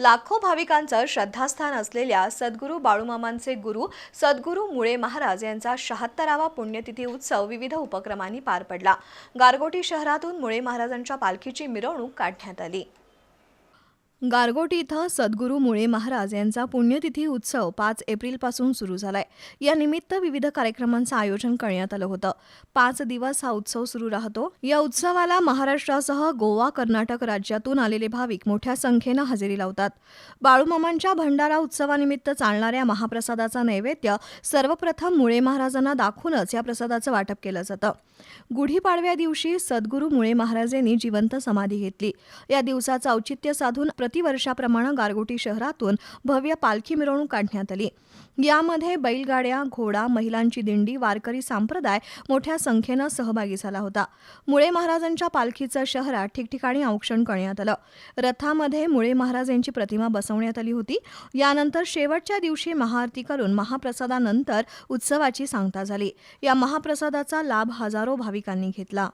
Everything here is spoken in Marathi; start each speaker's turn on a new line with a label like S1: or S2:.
S1: लाखो भाविकांचं श्रद्धास्थान असलेल्या सद्गुरू बाळूमामांचे गुरु सद्गुरू मुळे महाराज यांचा शहात्तरावा पुण्यतिथी उत्सव विविध उपक्रमांनी पार पडला. गारगोटी शहरातून मुळे महाराजांच्या पालखीची मिरवणूक काढण्यात आली. गारगोटी इथं सद्गुरू मुळे महाराज यांचा पुण्यतिथी उत्सव पाच एप्रिलपासून सुरू झालाय. या निमित्त विविध कार्यक्रमांचं आयोजन करण्यात आलं होतं. पाच दिवस हा उत्सव सुरू राहतो. या उत्सवाला महाराष्ट्रासह गोवा कर्नाटक राज्यातून आलेले भाविक मोठ्या संख्येनं हजेरी लावतात. बाळूमामांच्या भंडारा उत्सवानिमित्त चालणाऱ्या महाप्रसादाचा नैवेद्य सर्वप्रथम मुळे महाराजांना दाखवूनच या प्रसादाचं वाटप केलं जातं. गुढीपाडव्या दिवशी सद्गुरू मुळे महाराज यांनी जिवंत समाधी घेतली. या दिवसाचं औचित्य साधून प्रतिवर्षाप्रमाणे गारगोटी शहरातून भव्य पालखी मिरवणूक काढण्यात आली. यामध्ये बैलगाड्या घोडा महिलांची दिंडी वारकरी संप्रदाय मोठ्या संख्येनं सहभागी झाला होता. मुळे महाराजांच्या पालखीचं शहरात ठिकठिकाणी औक्षण करण्यात आलं. रथामध्ये मुळे महाराज यांची प्रतिमा बसवण्यात आली होती. यानंतर शेवटच्या दिवशी महाआरती करून महाप्रसादानंतर उत्सवाची सांगता झाली. या महाप्रसादाचा लाभ हजारो भाविकांनी घेतला.